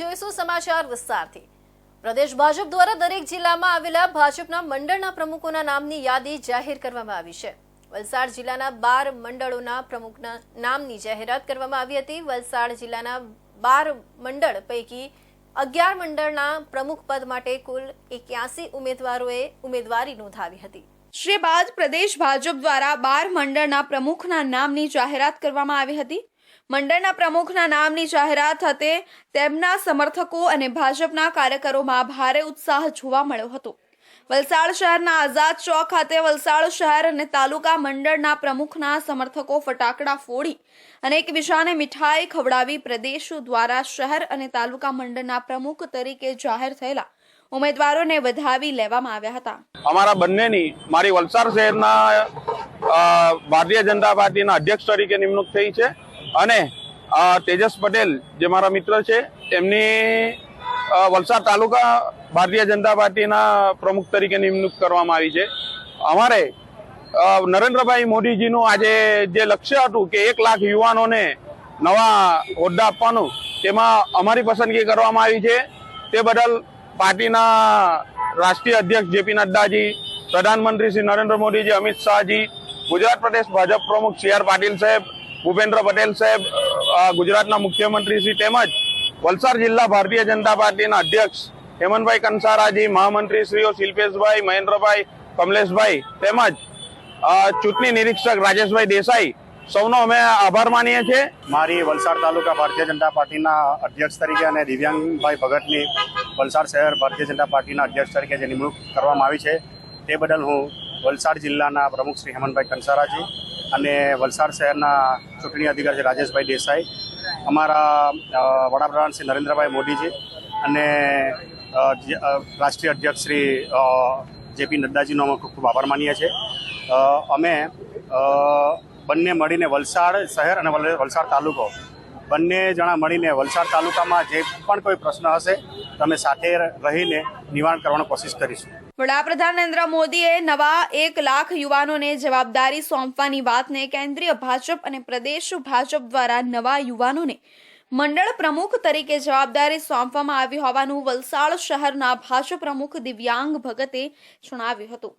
જોઈશું સમાચાર વિસ્તારથી. પ્રદેશ ભાજપ દ્વારા દરેક જિલ્લામાં આવેલા ભાજપના મંડળના પ્રમુખોના નામની યાદી જાહેર કરવામાં આવી છે. વલસાડ જિલ્લાના બાર મંડળોના પ્રમુખના નામની જાહેરાત કરવામાં આવી હતી. વલસાડ જિલ્લાના બાર મંડળ પૈકી અગિયાર મંડળના પ્રમુખ પદ માટે કુલ એક્યાસી ઉમેદવારોએ ઉમેદવારી નોંધાવી હતી. શ્રી બાદ પ્રદેશ ભાજપ દ્વારા બાર મંડળના પ્રમુખના નામની જાહેરાત કરવામાં આવી હતી. મંડળના પ્રમુખના નામની જાહેરાત થતે તેમના સમર્થકો અને ભાજપના કાર્યકરોમાં ભારે ઉત્સાહ જોવા મળ્યો હતો. વલસાડ શહેરના આઝાદ ચોક ખાતે વલસાડ શહેર અને તાલુકા મંડળના પ્રમુખના સમર્થકો ફટાકડા ફોડી અને એકબીજાને મીઠાઈ ખવડાવી પ્રદેશ દ્વારા શહેર અને તાલુકા મંડળના પ્રમુખ તરીકે જાહેર થયેલા ઉમેદવારોને વધાવી લેવામાં આવ્યા હતા. અમારા બંનેની મારી વલસાડ શહેરના ભારતીય જનતા પાર્ટીના અધ્યક્ષ તરીકે નિમણૂક થઈ છે. અને તેજસ પટેલ જે મારા મિત્ર છે, તેમની વલસાડ તાલુકા ભારતીય જનતા પાર્ટીના પ્રમુખ તરીકે નિમણૂક કરવામાં આવી છે. અમારે નરેન્દ્રભાઈ મોદીજીનું આજે જે લક્ષ્ય હતું કે એક લાખ યુવાનોને નવા હોદ્દા આપવાનું, તેમાં અમારી પસંદગી કરવામાં આવી છે. તે બદલ પાર્ટીના રાષ્ટ્રીય અધ્યક્ષ જેપી નડ્ડાજી, પ્રધાનમંત્રી શ્રી નરેન્દ્ર મોદીજી, અમિત શાહજી, ગુજરાત પ્રદેશ ભાજપ પ્રમુખ સી આર પાટીલ સાહેબ ભૂપેન્દ્ર પટેલ સાહેબ ગુજરાતના મુખ્યમંત્રી શ્રી તેમજ વલસાડ જિલ્લા ભારતીય જનતા પાર્ટીના અધ્યક્ષ હેમંતભાઈ કંસારાજી મહામંત્રી શ્રીઓ શિલ્પેશભાઈ, મહેન્દ્રભાઈ કમલેશભાઈ તેમજ ચૂંટણી નિરીક્ષક રાજેશભાઈ દેસાઈ. સૌનો અમે આભાર માનીએ છીએ. મારી વલસાડ તાલુકા ભારતીય જનતા પાર્ટીના અધ્યક્ષ તરીકે અને દિવ્યાંગભાઈ ભગતની વલસાડ શહેર ભારતીય જનતા પાર્ટીના અધ્યક્ષ તરીકે જે નિમણૂક કરવામાં આવી છે, તે બદલ હું વલસાડ જિલ્લાના પ્રમુખ શ્રી હેમંતભાઈ કંસારાજી અને વલસાડ શહેરના ચૂંટણી અધિકારી છે રાજેશભાઈ દેસાઈ, અમારા વડાપ્રધાન શ્રી નરેન્દ્રભાઈ મોદીજી અને રાષ્ટ્રીય અધ્યક્ષ શ્રી જેપી નડ્ડાજીનો અમે ખૂબ ખૂબ આભાર માનીએ છીએ. અમે બંને મળીને વલસાડ શહેર અને વલસાડ તાલુકો, બંને જણા મળીને વલસાડ તાલુકામાં જે પણ કોઈ પ્રશ્ન હશે તમે સાથે રહીને નિવારણ કરવાનો કોશિશ કરીશું. વડાપ્રધાન નરેન્દ્ર મોદીએ નવા એક લાખ યુવાનોને જવાબદારી સોંપવાની વાતને કેન્દ્રીય ભાજપ અને પ્રદેશ ભાજપ દ્વારા નવા યુવાનોને મંડળ પ્રમુખ તરીકે જવાબદારી સોંપવામાં આવી હોવાનું વલસાડ શહેરના ભાજપ પ્રમુખ દિવ્યાંગ ભગતે જણાવ્યું હતું.